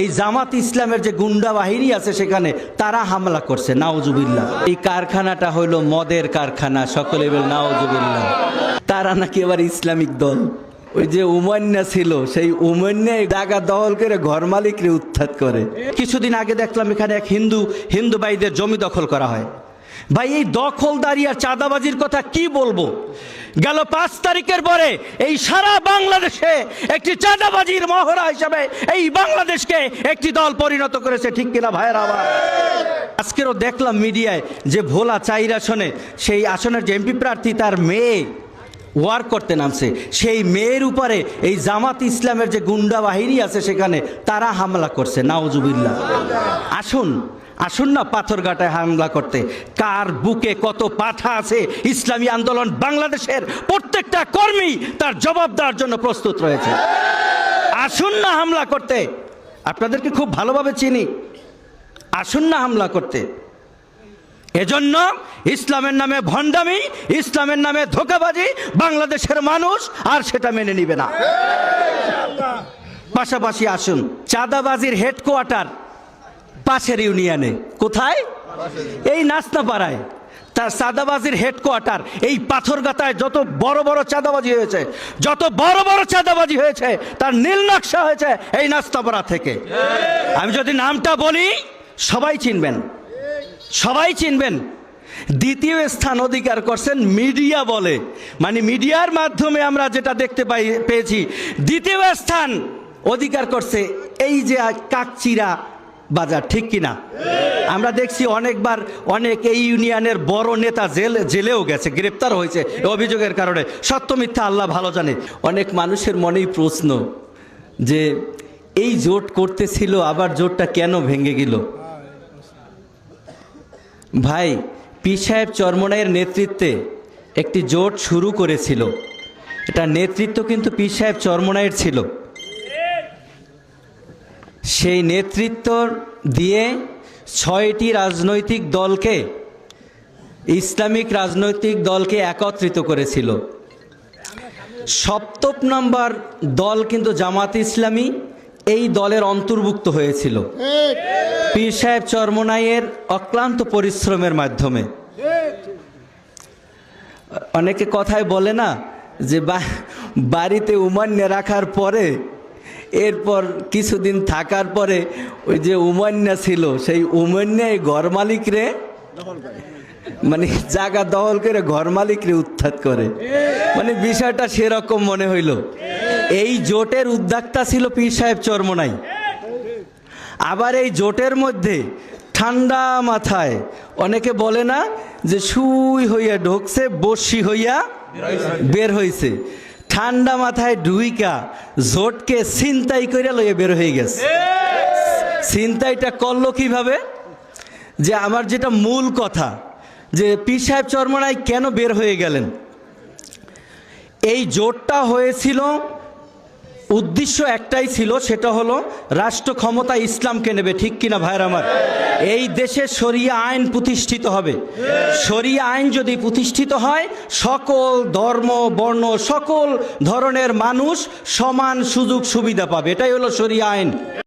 এই জামাত ইসলামের যে গুন্ডা বাহিনী আছে সেখানে তারা হামলা করছে নাওজুবিল্লাহ এই কারখানাটা হইল মদের কারখানা, সকলে বল নাওজুবিল্লাহ তারা নাকি এবার ইসলামিক দল। ওই যে উমান্যা ছিল, সেই উমান্যা জায়গা দখল করে ঘর মালিকরে উৎখাত করে। কিছুদিন আগে দেখলাম এখানে এক হিন্দু হিন্দু ভাইদের জমি দখল করা হয়। ভাই, এই দখলদারি আর চাঁদাবাজির কথা কি বলব? গেল পাঁচ তারিখের পরে এই সারা বাংলাদেশে একটি চাঁদাবাজির মহড়া হিসাবে এই বাংলাদেশকে একটি দল পরিণত করেছে, ঠিক কিনা ভাইয়ের আবার আজকেরও দেখলাম মিডিয়ায় যে ভোলা চাইর আসনে সেই আসনের যে এমপি প্রার্থী তার মেয়ে ওয়ার করতে নামছে। সেই মেয়ের উপরে এই জামাত ইসলামের যে গুন্ডা বাহিনী আছে সেখানে তারা হামলা করছে নাওজুবিল্লাহ আসুন আসুন না পাথরঘাটায় হামলা করতে। কার বুকে কত পাঠা আছে? ইসলামী আন্দোলন বাংলাদেশের প্রত্যেকটা কর্মী তার জবাব দেওয়ার জন্য প্রস্তুত রয়েছে। আসুন না হামলা করতে। আপনাদেরকে খুব ভালোভাবে চিনি। আসুন না হামলা করতে। এজন্য ইসলামের নামে ভণ্ডামি, ইসলামের নামে ধোকাবাজি বাংলাদেশের মানুষ আর সেটা মেনে নিবে না। পাশাপাশি আসুন। চাঁদাবাজির হেডকোয়ার্টার পাশের ইউনিয়নে। কোথায়? এই নাস্তাপাড়ায় তার চাঁদাবাজির হেডকোয়ার্টার, এই পাথরগাতায় যত বড় বড় চাঁদাবাজি হয়েছে, যত বড় বড় চাঁদাবাজি হয়েছে, তার নীল নকশা হয়েছে এই নাস্তাপাড়া থেকে। আমি যদি নামটা বলি, সবাই চিনবেন। সবাই চিনবেন। দ্বিতীয় স্থান অধিকার করছেন মিডিয়া বলে। মানে মিডিয়ার মাধ্যমে আমরা যেটা দেখতে পাই, পেয়েছি। দ্বিতীয় স্থান অধিকার করছে এই যে কাকচিরা বাজার, ঠিক কিনা? আমরা দেখছি অনেকবার অনেক এই ইউনিয়নের বড় নেতা জেল, জেলেও গেছে, গ্রেপ্তার হয়েছে অভিযোগের কারণে। সত্য মিথ্যা আল্লাহ ভালো জানে। অনেক মানুষের মনেই প্রশ্ন যে এই জোট করতেছিল, আবার জোটটা কেন ভেঙে গেল? ভাই পি সাহেব চরমনাইয়ের নেতৃত্বে একটি জোট শুরু করেছিল। এটা নেতৃত্ব কিন্তু পি সাহেব চরমনাইয়ের ছিল। সেই নেতৃত্ব দিয়ে ছয়টি রাজনৈতিক দলকে, ইসলামিক রাজনৈতিক দলকে একত্রিত করেছিল। সপ্তম নম্বর দল কিন্তু জামাত ইসলামী, এই দলের অন্তর্ভুক্ত হয়েছিল। পীর সাহেব চরমনাইয়ের অক্লান্ত পরিশ্রমের মাধ্যমে। অনেকে কথায় বলে না যে বাড়িতে উমান্য রাখার পরে এরপর কিছুদিন থাকার পরে ওই যে উমান্যা ছিল, সেই উমান্যায় ঘর মালিকরে মানে জায়গা দখল করে ঘর মালিকরে উৎখাত করে। মানে বিষয়টা সেরকম মনে হইল। এই জোটের উদ্যোক্তা ছিল পীর সাহেব চরমনাই। আবার এই জোটের মধ্যে ঠান্ডা মাথায় অনেকে বলে না যে সুই হইয়া ঢুকছে বসি হইয়া বের হইছে। ঠান্ডা মাথায় ডুইকা জোটকে ছিনতাই করে লইয়া বের হয়ে গেছে। ছিনতাইটা করল কীভাবে? যে আমার যেটা মূল কথা যে পীর সাহেব চরমনায় কেন বের হয়ে গেলেন? এই জোটটা হয়েছিল উদ্দেশ্য একটাই ছিল, সেটা হলো রাষ্ট্র ক্ষমতা ইসলামকে নেবে, ঠিক কিনা ভাইয়ের আমার? এই দেশে সরিয়া আইন প্রতিষ্ঠিত হবে। সরিয়া আইন যদি প্রতিষ্ঠিত হয়, সকল ধর্ম, বর্ণ, সকল ধরনের মানুষ সমান সুযোগ সুবিধা পাবে। এটাই হলো সরিয়া আইন।